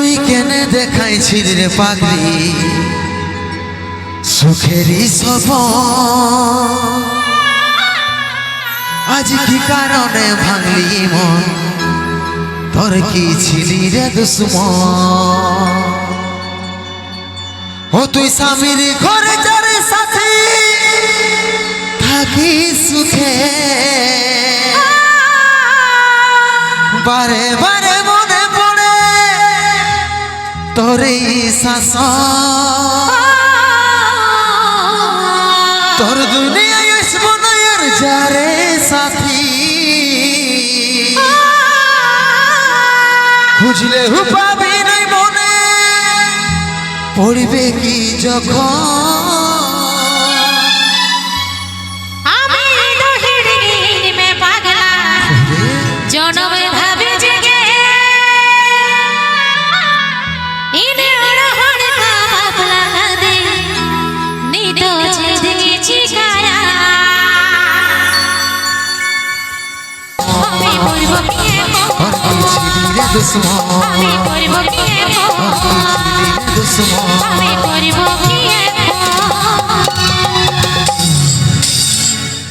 তুই কেনে দেখাইছিস রে পাগলি। সুখেরই সব আজ কি কারণে ভাঙলি মন? তোর কি ছিলি রে দুশ্মন? ও তুই স্বামীর ঘরে যারে সাথে থাকি সুখে। বারে বারে তোর শাসন তোর দুনিয়ায় আসব না আর যারে সাথী। খুঁজলে পাবি নাই মনে। পড়বে কি যখন? জনম ভাবে জেগে আর কি ছিলি দুশ্মন আমি বলব কে আর কি ছিলি দুশ্মন